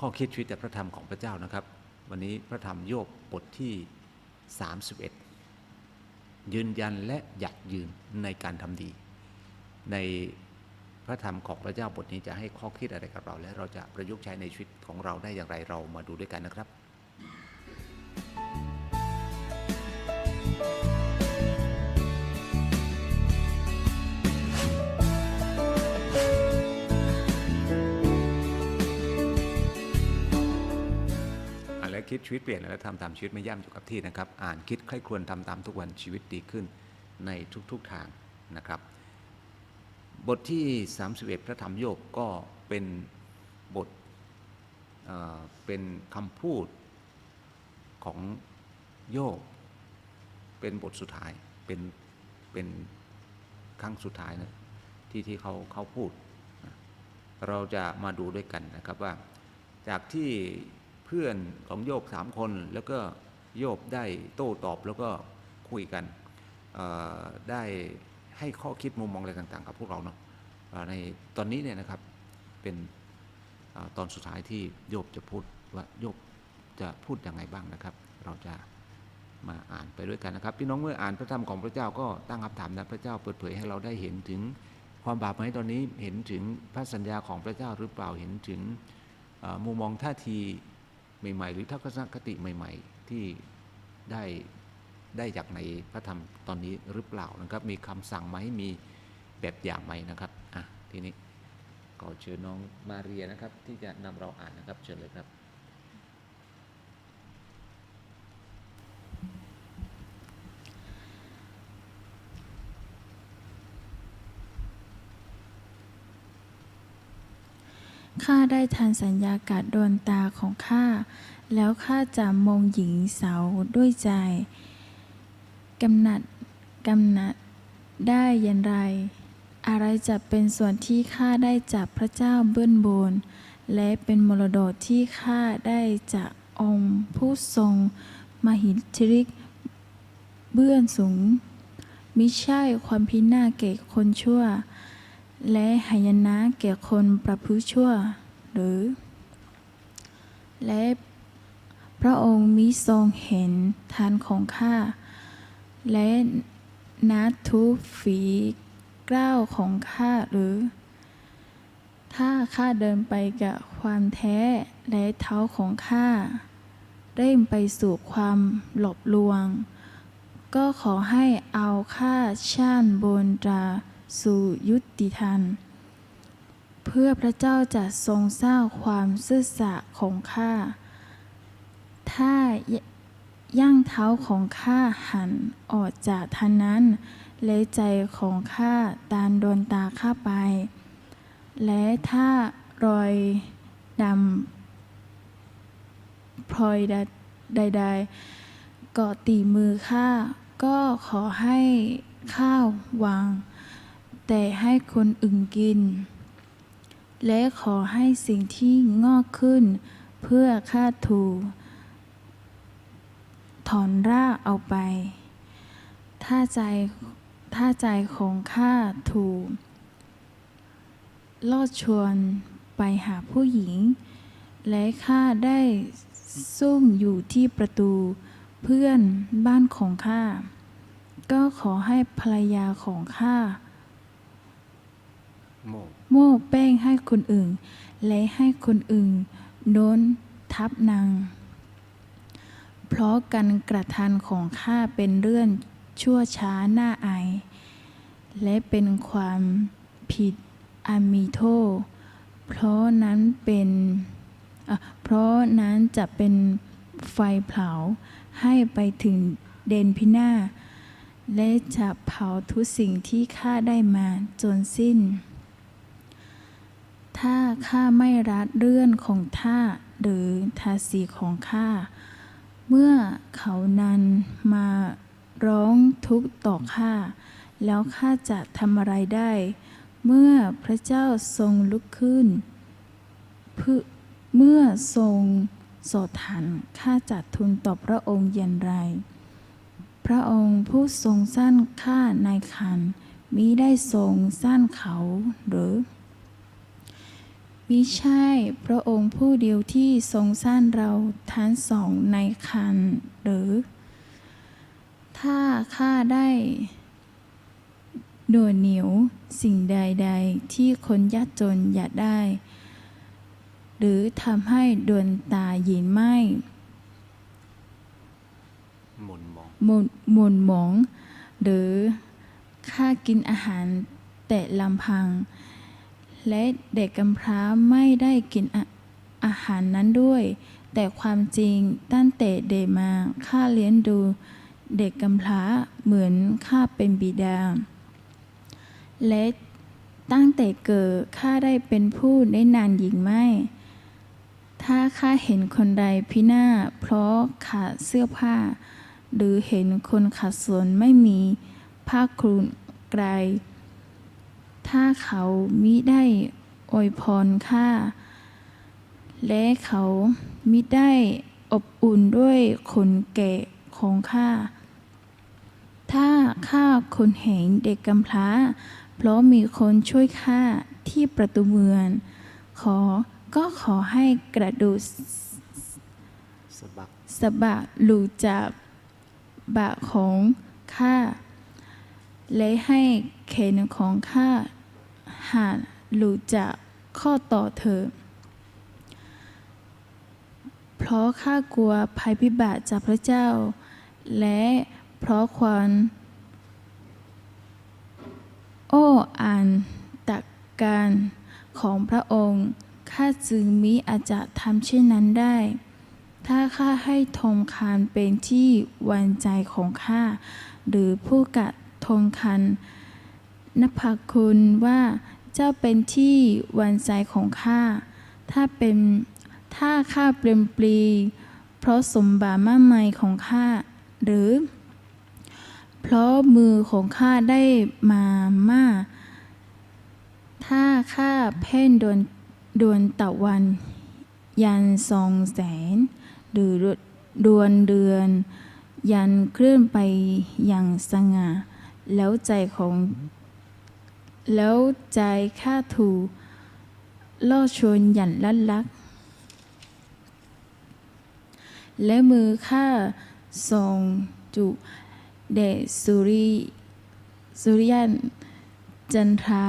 ข้อคิดชีวิตจากพระธรรมของพระเจ้านะครับ วันนี้พระธรรมโยบบทที่ 31 ยืนยันและหยัดยืนในการทำดี ในพระธรรมของพระเจ้าบทนี้จะให้ข้อคิดอะไรกับเรา และเราจะประยุกต์ใช้ในชีวิตของเราได้อย่างไรเรามาดูด้วยกันนะครับ คิดชีวิตเปลี่ยนและทำตามชีวิตไม่ย่ำอยู่กับที่นะครับ อ่านคิดใคร่ครวญทำตามทุกวันชีวิตดีขึ้นในทุกๆทางนะครับ บทที่ 31 พระธรรมโยบก็เป็นบทเเป็นคำพูดของโยบเป็นบทสุดท้ายเป็นเป็นครั้งสุดท้ายนะที่ที่เขาเขาพูด เราจะมาดูด้วยกันนะครับว่าจากที่ เพื่อนของโยบสามคน แล้วก็โยบได้โต้ตอบแล้วก็คุยกันได้ให้ข้อคิดมุมมองอะไรต่าง ๆ กับพวกเราเนาะในตอนนี้เนี่ยนะครับเป็นอตอนสุดท้ายที่โยบจะพูดว่าโยบจะพูดยังไงบ้างนะครับ เราจะมาอ่านไปด้วยกันนะครับพี่น้องเมื่ออ่านพระธรรมของพระเจ้าก็ตั้งคำถามนะพระเจ้าเปิดเผยให้เราได้เห็นถึงความบาปไหมตอนนี้เห็นถึงพระสัญญาของพระเจ้าหรือเปล่าเห็นถึงมุมมองท่าที ใหม่ๆ หรือทัศนคติใหม่ ๆ ที่ได้ได้จากในพระธรรมตอนนี้หรือเปล่านะครับ มีคำสั่งไหมมีแบบอย่างไหมนะครับอะทีนี้ขอเชิญน้องมาเรียนะครับที่จะนำเราอ่านนะครับเชิญเลยครับ ข้าได้ทันสัญญากาศดวงตาของข้า แล้วข้าจะมองหญิงสาวด้วยใจ กำหนัด กำหนัดได้อยันไร อะไรจะเป็นส่วนที่ข้าได้จากพระเจ้าเบื้องบน และเป็นมรดกที่ข้าได้จากองค์ผู้ทรง มหิทธิฤทธิ์เบื้องสูง มิใช่ความพินาศแก่คนชั่ว และหายนะแก่คนประพฤติชั่ว หรือ และพระองค์มิทรงเห็นทานของข้า และนัดทุฝีกล้าวของข้าหรือ ถ้าข้าเดินไปกับความแท้และเท้าของข้าเร่งไปสู่ความหลบลวง ก็ขอให้เอาข้าช่านบนตรา สู่ยุติธรรม เพื่อพระเจ้าจะทรงสร้างความซื่อสัตย์ของข้า ถ้าย่างเท้าของข้าหันออกจากทางนั้นและใจของข้าตามดวงตาข้าไป และถ้ารอยดำพลอยใดๆเกาะตีมือข้าก็ขอให้ข้าววาง แต่ให้คนอื่นกิน และขอให้สิ่งที่งอกขึ้น เพื่อข้าถู ถอนรากเอาไป ถ้าใจถ้าใจของข้าถูกลอดชวนไปหาผู้หญิง และข้าได้ซุ่มอยู่ที่ประตูเพื่อนบ้านของข้า ก็ขอให้ภรรยาของข้า โมโม่แป้งให้คนอื่น และให้คนอื่นโดนทับนาง เพราะการกระทำของข้าเป็นเรื่องชั่วช้าหน้าอาย และเป็นความผิดอามีโทษ เพราะนั้นเป็นเพราะนั้นจะเป็นไฟเผาให้ไปถึงเดนพินาและจะเผาทุกสิ่งที่ข้าได้มาจนสิ้น ถ้าข้าไม่รัดเรื่องของท่าหรือทาสีของข้า เมื่อเขานั้นมาร้องทุกข์ต่อข้า แล้วข้าจะทำอะไรได้ เมื่อพระเจ้าทรงลุกขึ้น เมื่อทรงโสดถันข้าจะทูลต่อพระองค์อย่างไร พระองค์ผู้ทรงสร้างข้าในคันมิได้ทรงสร้างเขาหรือ มิใช่พระองค์ผู้เดียวที่ทรงสร้างเราทั้งสองในคันหรือ ถ้าข้าได้หน่วงเหนียวสิ่งใด ๆ ที่คนยากจนอยากได้ หรือทำให้ดวงตาหยินไหมหมุนมองหมุนหมุนหมอง หรือค่ากินอาหารแต่ลำพัง และเด็กกำพร้าไม่ได้กินอาอาหารนั้นด้วย แต่ความจริงตั้งแต่เด็กมาข้าเลี้ยงดู เด็กกำพร้าเหมือนข้าเป็นบิดา และตั้งแต่เกิดข้าได้เป็นผู้ได้นานหญิงไม่ ถ้าข้าเห็นคนใดพินาศเพราะขาดเสื้อผ้า หรือเห็นคนขัดสนไม่มีผ้าคลุมไกล ถ้าเขามิได้อวยพรข้าและเขามิได้อบอุ่นด้วยคนแก่ของข้าถ้าข้าคนเห็นเด็กกำพร้า เพราะมีคนช่วยข้าที่ประตูเมือง ขอก็ขอให้กระดูสะบักสะบะหลุดจากบะของข้าและให้เขนของข้า หาหลุดจากข้อต่อเธอ เพราะข้ากลัวภัยพิบัติจากพระเจ้า และเพราะความโอ้อ่านตักการของพระองค์ข้าจึงมิอาจจะทำเช่นนั้นได้ ถ้าข้าให้ทองคำเป็นที่วันใจของข้า หรือผู้กัดทองคันนภคุณว่า เจ้าเป็นที่วันใจของข้า ถ้าเป็นถ้าข้าเปลี่ยนปลี เพราะสมบัติมากมายของข้า หรือ เพราะมือของข้าได้มามากถ้าข้าเพ่นดวนดวนตะวัน ยันสองแสน หรือดวนเดือน ยันเคลื่อนไปอย่างสง่าแล้วใจของ แล้วใจข้าถูกล่อชวนอย่างลัดลัก และมือข้าทรงจุเดสุริสุริยันจันทรา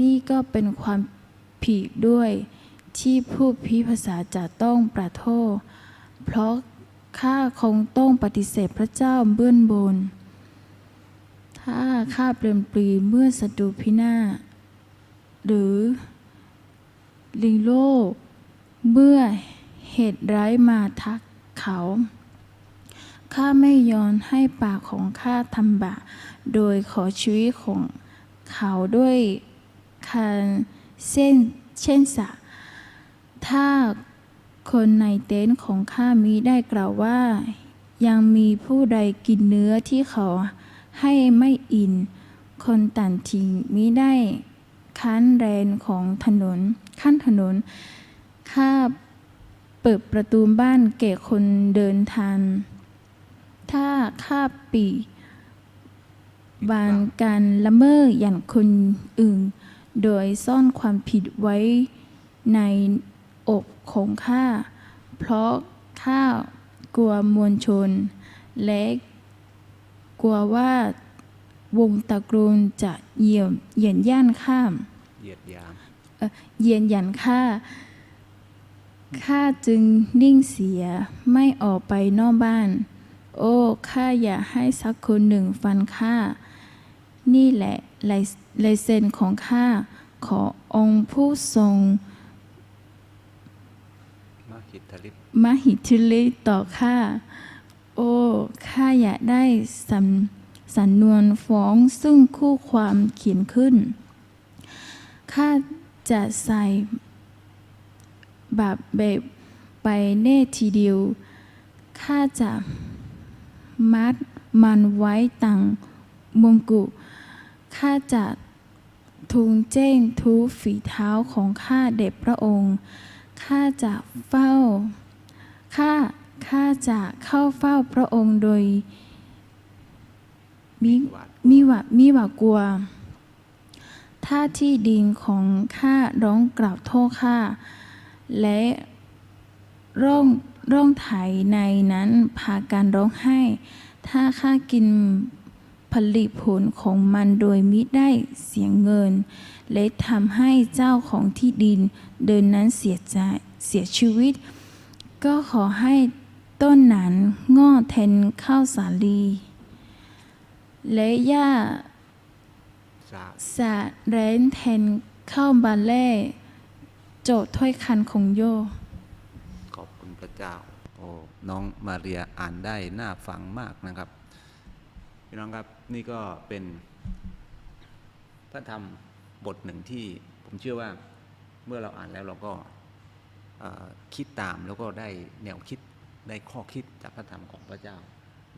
นี่ก็เป็นความผิดด้วยที่ผู้พิพากษาจะต้องประโทษ เพราะข้าคงต้องปฏิเสธพระเจ้าเบื้องบน ถ้าข้าเปลี่ยนปลีเมื่อศัตรูพินาศหรือลิงโลเมื่อเหตุร้ายมาทักเขาข้าไม่ยอมให้ปากของข้าทำบาปโดยขอชีวิตของเขาด้วยคันเส้นเช่นสะ ถ้าคนในเต็นท์ของข้ามีได้กล่าวว่า ยังมีผู้ใดกินเนื้อที่เขา ให้ไม่อิน คนต่างทิ้งมิได้คันแรนของถนน ขั้นถนน ข้าเปิดประตูบ้านแก่คนเดินทางถ้าข้าปีบานการละเมิดอย่างคนอื่น โดยซ่อนความผิดไว้ในอกของข้า เพราะข้ากลัวมวลชน และ กลัวว่าวงตระกูลจะเหยี่ยมเหยียนย่านข้าม เหยียดยามเยียนหยันข้าข้าจึงนิ่งเสียไม่ออกไปนอกบ้าน โอ้ข้าอย่าให้สักคนหนึ่งฟันข้านี่แหละลายลายเซ็นของข้าขอองค์ผู้ทรงมหิทธิฤทธิ์ มหิทธิฤทธิ์ต่อข้า โอ้ข้าอยากได้สำสำนวนฟ้องซึ่งคู่ความเขียนขึ้น ข้าจะใส่บาปเบบไปแน่ทีเดียว ข้าจะมัดมันไว้ต่างมงกุฎข้าจะทูลแจ้งทุกฝีเท้าของข้าเด็จพระองค์ ข้าจะเฝ้า ข้า ข้าจะเข้าเฝ้าพระองค์โดยมิหวาดมิวาดมิวาดกลัว ถ้าที่ดินของข้าร้องกล่าวโทษข้า และร่องร่องไถในนั้นพากันร้องไห้ ถ้าข้ากินผลิตผลของมันโดยมิได้เสียเงิน และทำให้เจ้าของที่ดินเดินนั้นเสียใจเสียชีวิต ก็ขอให้ ต้นนั้นงอกแทนข้าวสาลี และหญ้าสะแรนแทนข้าวบาเล่ โจทย์ถ้อยคันของโย ขอบคุณพระเจ้า โอ้น้องมาเรียอ่านได้น่าฟังมากนะครับ พี่น้องครับนี่ก็เป็นพระธรรมบทหนึ่งที่ผมเชื่อว่าเมื่อเราอ่านแล้วเราก็คิดตามแล้วก็ได้แนวคิด ได้ข้อคิดจากพระธรรมของพระเจ้า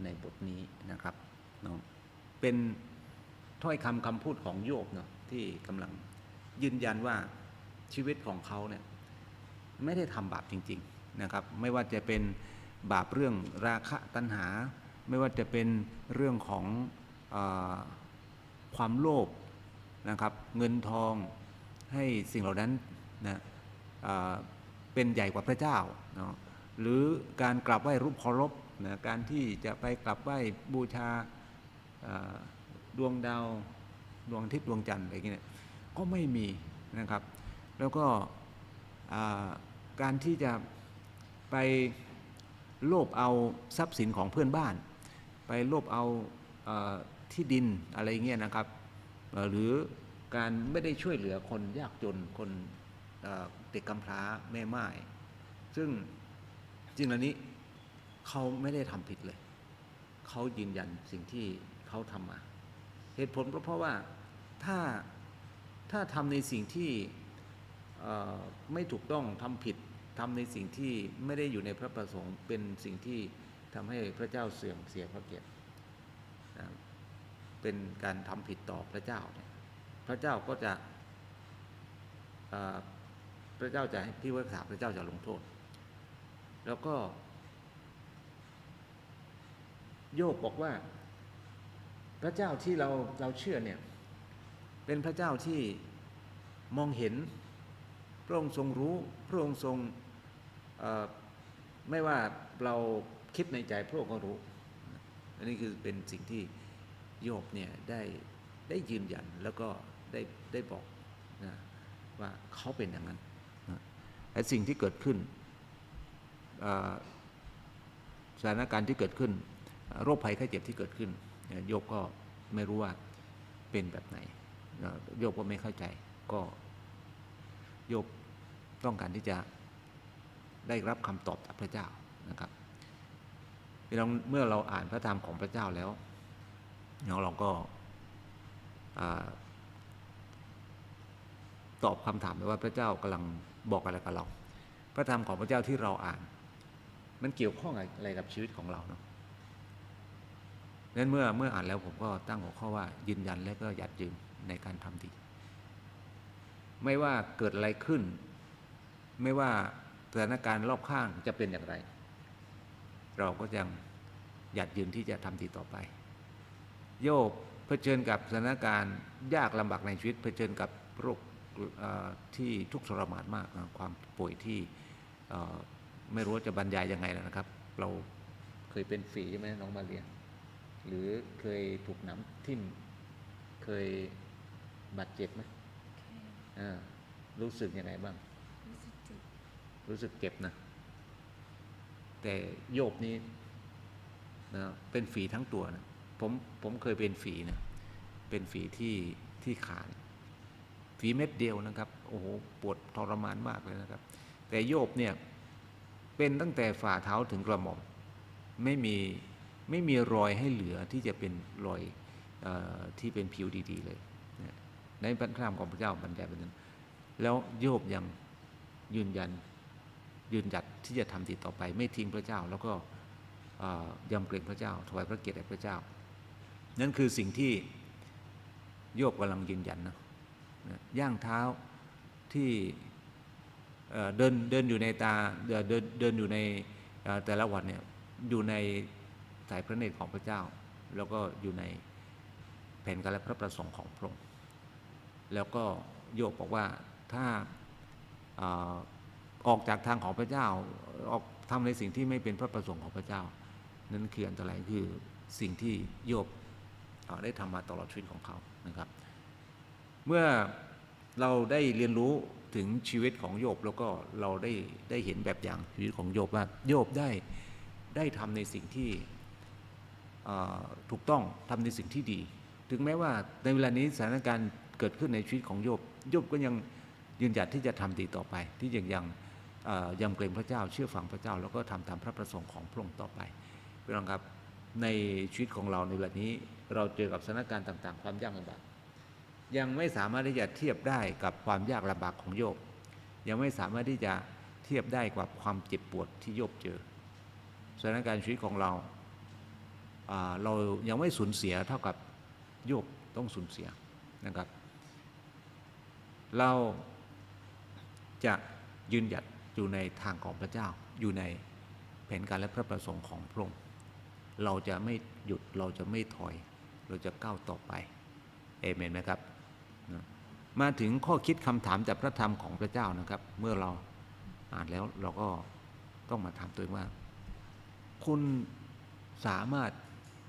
ในบทนี้นะครับเนาะเป็นถ้อยคำคำพูดของโยบเนาะที่กำลังยืนยันว่าชีวิตของเขาเนี่ยไม่ได้ทำบาปจริง ๆนะครับ ไม่ว่าจะเป็นบาปเรื่องราคะตัณหา ไม่ว่าจะเป็นเรื่องของอความโลภนะครับ เงินทองให้สิ่งเหล่านั้นนะเป็นใหญ่กว่าพระเจ้าเนาะ หรือการกราบไหว้รูปเคารพนะการที่จะไปกราบไหว้บูชาดวงดาวดวงอาทิตย์ดวงจันทร์อะไรอย่างเงี้ยก็ไม่มีนะครับ แล้วก็การที่จะไปโลภเอาทรัพย์สินของเพื่อนบ้าน ไปโลภเอาเออที่ดินอะไรเงี้ยนะครับ หรือการไม่ได้ช่วยเหลือคนยากจนคนเด็กกำพร้าแม่ไม้ซึ่ง จริงเหล่านี้เขาไม่ได้ทำผิดเลย เขายืนยันสิ่งที่เขาทำมา เหตุผลก็เพราะว่าถ้าถ้าทำในสิ่งที่ไม่ถูกต้องทำผิดทำในสิ่งที่ไม่ได้อยู่ในพระประสงค์ เป็นสิ่งที่ทำให้พระเจ้าเสื่อมเสียพระเกียรตินะเป็นการทำผิดต่อพระเจ้าเนี่ยพระเจ้าก็จะพระเจ้าจะให้ที่วักษาพระเจ้าจะลงโทษ แล้วก็ โยบบอกว่า พระเจ้าที่เราเราเชื่อเนี่ย เป็นพระเจ้าที่มองเห็น พระองค์ทรงรู้ พระองค์ทรงไม่ว่าเราคิดในใจพระองค์ก็รู้ อันนี้คือเป็นสิ่งที่โยบเนี่ยได้ได้ยืนยันแล้วก็ได้ได้บอกนะว่าเขาเป็นอย่างนั้นนะแต่สิ่งที่เกิดขึ้น สถานการณ์ที่เกิดขึ้น โรคภัยไข้เจ็บที่เกิดขึ้นโยบก็ไม่รู้ว่าเป็นแบบไหนโยบก็ไม่เข้าใจก็โยบต้องการที่จะได้รับคำตอบจากพระเจ้านะครับเมื่อเราอ่านพระธรรมของพระเจ้าแล้วเนาเราก็ตอบคำถามไปว่าพระเจ้ากำลังบอกอะไรกับเรา พระธรรมของพระเจ้าที่เราอ่าน มันเกี่ยวข้องอะไรกับชีวิตของเราเนาะนั้นเมื่อเมื่ออ่านแล้วผมก็ตั้งหัวข้อว่ายืนยันและก็หยัดยืนในการทำดี ไม่ว่าเกิดอะไรขึ้น ไม่ว่าสถานการณ์รอบข้างจะเป็นอย่างไร เราก็ยังหยัดยืนที่จะทำดีต่อไป โยบเผชิญกับสถานการณ์ยากลำบากในชีวิต เผชิญกับโรคที่ทุกข์ทรมานมากนะความป่วยที่ ไม่รู้ว่าจะบรรยายยังไงแล้วนะครับ เราเคยเป็นฝีใช่ไหมน้องมาเรียน หรือเคยถูกหน้ำทิ่ม เคยบาดเจ็บไหมอ่ารู้สึกยังไงบ้างรู้สึกเจ็บนะ แต่โยบนี้นะเป็นฝีทั้งตัวนะผมผมเคยเป็นฝีนะเป็นฝีที่ที่ขาเนี่ยฝีเม็ดเดียวนะครับ โอ้โหปวดทรมานมากเลยนะครับ แต่โยบเนี่ย เป็นตั้งแต่ฝ่าเท้าถึงกระหม่อมไม่มีไม่มีรอยให้เหลือที่จะเป็นรอยออที่เป็นผิวดีๆเลย ในพระธรรมของพระเจ้าบรรยายแบบนั้น แล้วโยบยังยืนยันยืนหยัดที่จะทำดีต่อไป ไม่ทิ้งพระเจ้า แล้วก็ยำเกรงพระเจ้า ถวายพระเกียรติแด่พระเจ้า นั่นคือสิ่งที่โยบกำลังยืนยันนะย่างเท้าที่ เดินเดินอยู่ในตาเดินเดินเดินอยู่ในแต่ละวันเนี่ยอยู่ในสายพระเนตรของพระเจ้า แล้วก็อยู่ในแผนการและพระประสงค์ของพระองค์แล้วก็โยบบอกว่าถ้าออกจากทางของพระเจ้าออกทำในสิ่งที่ไม่เป็นพระประสงค์ของพระเจ้า นั่นคืออันตรายคือสิ่งที่โยบได้ทำมาตลอดชีวิตของเขานะครับ เมื่อเราได้เรียนรู้ ถึงชีวิตของโยบแล้วก็เราได้ได้เห็นแบบอย่างชีวิตของโยบว่าโยบได้ได้ทำในสิ่งที่ถูกต้องทำในสิ่งที่ดี ถึงแม้ว่าในเวลานี้สถานการณ์เกิดขึ้นในชีวิตของโยบโยบก็ยังยืนหยัดที่จะทำดีต่อไป ที่ยังยังเอ่อยำเกรงพระเจ้า เชื่อฟังพระเจ้า แล้วก็ทำตามพระประสงค์ของพระองค์ต่อไปพี่น้องครับในชีวิตของเราในเวลานี้เราเจอกับสถานการณ์ต่าง ๆ ความยากลำบาก ยังไม่สามารถที่จะเทียบได้กับความยากลำบากของโยบยังไม่สามารถที่จะเทียบได้กับความเจ็บปวดที่โยบเจอสถานการณ์ชีวิตของเราาเรายังไม่สูญเสียเท่ากับโยบต้องสูญเสียนะครับ เราจะยืนหยัดอยู่ในทางของพระเจ้าอยู่ในแผนการและพระประสงค์ของพระองค์เราจะไม่หยุดเราจะไม่ถอย เราจะก้าวต่อไปเอเมนไหมครับ มาถึงข้อคิดคำถามจากพระธรรมของพระเจ้านะครับ เมื่อเราอ่านแล้วเราก็ต้องมาถามตัวเองว่า คุณสามารถ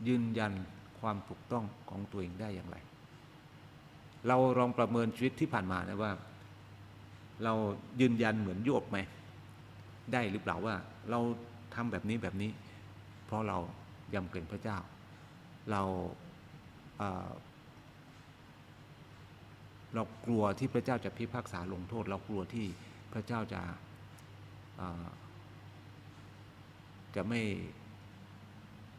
ยืนยันความถูกต้องของตัวเองได้อย่างไร เราลองประเมินชีวิตที่ผ่านมานะว่า เรายืนยันเหมือนโยบไหมได้หรือเปล่าว่า เราทำแบบนี้แบบนี้ เพราะเรายำเกรงพระเจ้า เรา เรากลัวที่พระเจ้าจะพิพากษาลงโทษ เรากลัวที่พระเจ้าจะจะไม่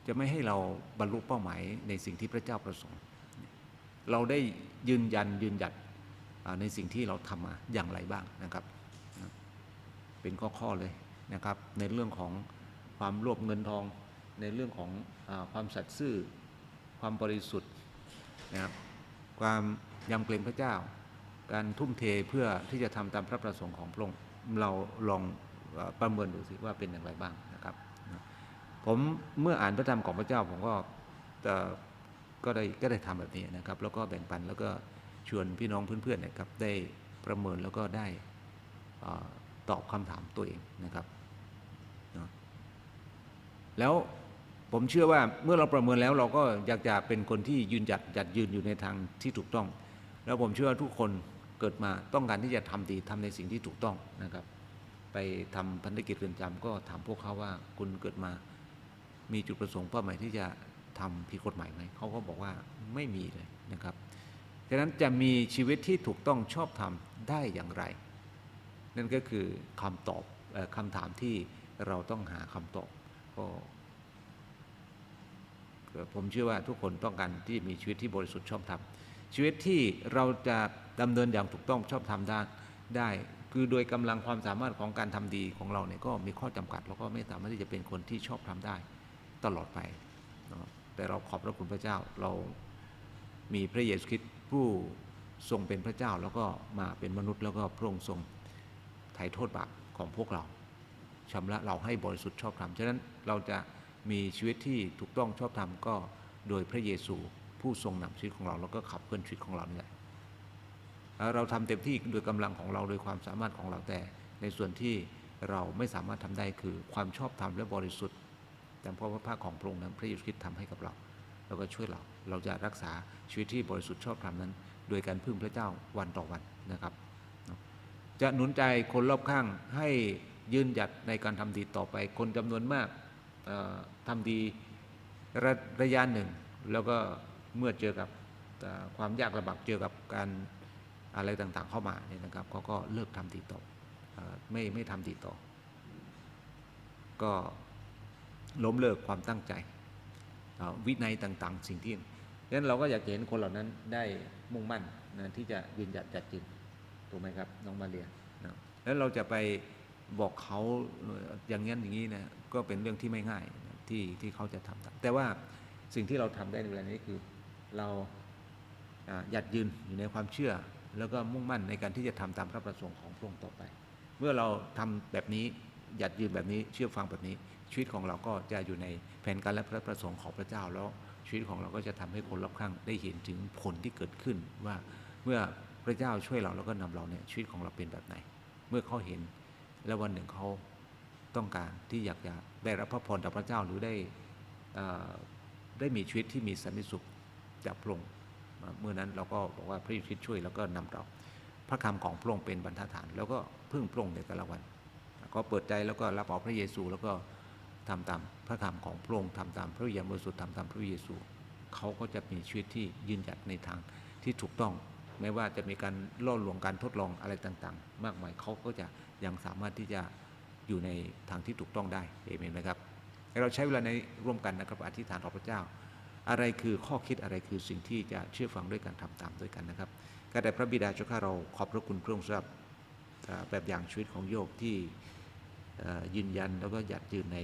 จะไม่ให้เราบรรลุเป้าหมายในสิ่งที่พระเจ้าประสงค์ เราได้ยืนยันยืนหยัดในสิ่งที่เราทำมาอย่างไรบ้างนะครับ เป็นข้อๆเลยนะครับ ในเรื่องของความรวบเงินทอง ในเรื่องของอความสัตย์ซื่อ ความบริสุทธิ์นะครับความ ยำเกรงพระเจ้า การทุ่มเทเพื่อที่จะทำตามพระประสงค์ของพระองค์เราลองประเมินดูสิว่าเป็นอย่างไรบ้างนะครับ ผมเมื่ออ่านพระธรรมของพระเจ้าผมก็ก็ได้ก็ได้ทำแบบนี้นะครับ แล้วก็แบ่งปันแล้วก็ชวนพี่น้องเพื่อนๆนะครับ ได้ประเมินแล้วก็ได้อตอบคำถามตัวเองนะครับแล้วผมเชื่อว่าเมื่อเราประเมินแล้วเราก็อยากจะเป็นคนที่ยืนหยัดหยัดยืนอยู่ในทางที่ถูกต้อง แล้วผมเชื่อว่าทุกคนเกิดมาต้องการที่จะทำดีทำในสิ่งที่ถูกต้องนะครับ ไปทำพันธกิจเรือนจำก็ถามพวกเขาว่าคุณเกิดมามีจุดประสงค์เป้าหมายที่จะทำผิดกฎหมายไหมเขาก็บอกว่าไม่มีเลยนะครับดังนั้นจะมีชีวิตที่ถูกต้องชอบธรรมได้อย่างไร นั่นก็คือคำตอบออคำถามที่เราต้องหาคำตอบก็ก็ผมเชื่อว่าทุกคนต้องการที่มีชีวิตที่บริสุทธิ์ชอบธรรม ชีวิตที่เราจะดำเนินอย่างถูกต้องชอบธรรมได้ได้ คือโดยกำลังความสามารถของการทำดีของเราเนี่ยก็มีข้อจำกัด แล้วก็ไม่สามารถที่จะเป็นคนที่ชอบทำได้ตลอดไปแต่เราขอบพระคุณพระเจ้าเรามีพระเยซูคริสต์ผู้ทรงเป็นพระเจ้าแล้วก็มาเป็นมนุษย์แล้วก็พระองค์ทรงไถ่โทษบาปของพวกเราชำระเราให้บริสุทธิ์ชอบธรรมฉะนั้นเราจะมีชีวิตที่ถูกต้องชอบธรรมก็โดยพระเยซู ผู้ทรงนำชีวิตของเราแล้วก็ขับเคลื่อนชีวิตของเราเนี่ยเราทำเต็มที่โดยกำลังของเราโดยความสามารถของเราแต่ ในส่วนที่เราไม่สามารถทำได้คือความชอบธรรมและบริสุทธิ์แต่เพราะว่าพระของพระองค์นั้นพระเยซูคริสต์ทำให้กับเรา แล้วก็ช่วยเรา เราจะรักษาชีวิตที่บริสุทธิ์ชอบธรรมนั้น โดยการพึ่งพระเจ้าวันต่อวันนะครับ จะหนุนใจคนรอบข้างให้ยืนหยัดในการทำดีต่อไป คนจำนวนมากเอ่อทำดีระระยะหนึ่ง แล้วก็ เมื่อเจอกับความยากลำบากเจอกับการอะไรต่างๆเข้ามาเนี่ยนะครับเขาก็เลิกทำดีต่อเอ่อไม่ไม่ทำดีต่อ ก็ล้มเลิกความตั้งใจวินัยต่าง ๆ สิ่งที่ดังนั้นเราก็อยากเห็นคนเหล่านั้นได้มุ่งมั่นนะที่จะยืนหยัดจัดจินถูกไหมครับน้องมาเรียนะแล้วเราจะไปบอกเขาอย่างนั้นอย่างนี้นะก็เป็นเรื่องที่ไม่ง่ายนะที่ที่เขาจะทำแต่ว่าสิ่งที่เราทำได้ในเวลานี้คือ เราหยัดยืนอยู่ในความเชื่อ แล้วก็มุ่งมั่นในการที่จะทำตามพระประสงค์ของพระองค์ต่อไป เมื่อเราทำแบบนี้หยัดยืนแบบนี้เชื่อฟังแบบนี้ ชีวิตของเราก็จะอยู่ในแผนการและพระประสงค์ของพระเจ้าแล้วชีวิตของเราก็จะทำให้คนรอบข้างได้เห็นถึงผลที่เกิดขึ้นว่าเมื่อพระเจ้าช่วยเราแล้วก็นำเราเนี่ยชีวิตของเราเป็นแบบไหน เมื่อเขาเห็นแล้ววันหนึ่งเขาต้องการที่อยากจะได้รับพระพรจากพระเจ้าหรือได้ได้มีชีวิตที่มีสันติสุข จากพระองค์เมื่อนั้นเราก็บอกว่าพระเยซูคริสต์ช่วยแล้วก็นำเรา พระคำของพระองค์เป็นบรรทัดฐาน แล้วก็พึ่งพระองค์ในแต่ละวัน ก็เปิดใจแล้วก็รับเอาพระเยซูแล้วก็ทำตามพระคำของพระองค์ทำตามพระวิญญาณบริสุทธิ์ทำตามพระเยซูเขาก็จะมีชีวิตที่ยืนหยัดในทางที่ถูกต้องแม้ว่าจะมีการล่อลวงการทดลองอะไรต่างๆ มากมายเขาก็จะยังสามารถที่จะอยู่ในทางที่ถูกต้องได้เอเมนไหมครับเราใช้เวลาในร่วมกันนะครับอธิษฐานต่อพระเจ้า อะไรคือข้อคิดอะไรคือสิ่งที่จะเชื่อฟังด้วยกันทำตามด้วยกันนะครับก็แต่พระบิดาเจ้าข้าเราขอบพระคุณพระองค์สำหรับแบบอย่างชีวิตของโยบที่ยืนยันแล้วก็หยัดยืนใน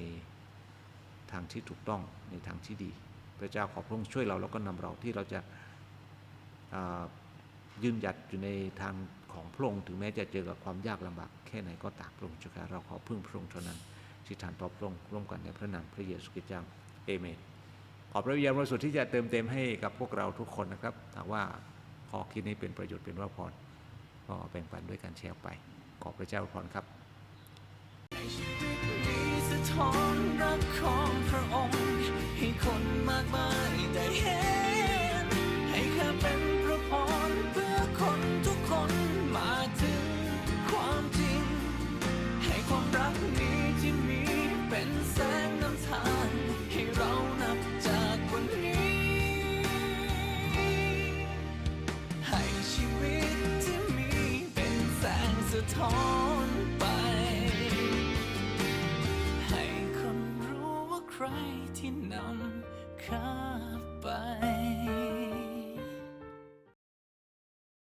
ทางที่ถูกต้องในทางที่ดี พระเจ้าขอพระองค์ช่วยเราแล้วก็นำเราที่เราจะยืนหยัดอยู่ในทางของพระองค์ถึงแม้จะเจอกับความยากลำบากแค่ไหนก็ตามพระองค์เจ้าข้าเราขอพึ่งพระองค์เท่านั้นที่ฐานต่อพระองค์ร่วมกันในพระนามพระเยซูคริสต์เจ้าเอเมน ขอพระวิญญาณบริสุทธิ์ที่จะเติมเต็มให้กับพวกเราทุกคนนะครับหากว่าข้อคิดนี้เป็นประโยชน์เป็นพระพรก็แบ่งปันด้วยการแชร์ไป ขอพระเจ้าพรครับในชีวิตนี้สะท้อนรักของพระองค์ให้คนมากมาย ใ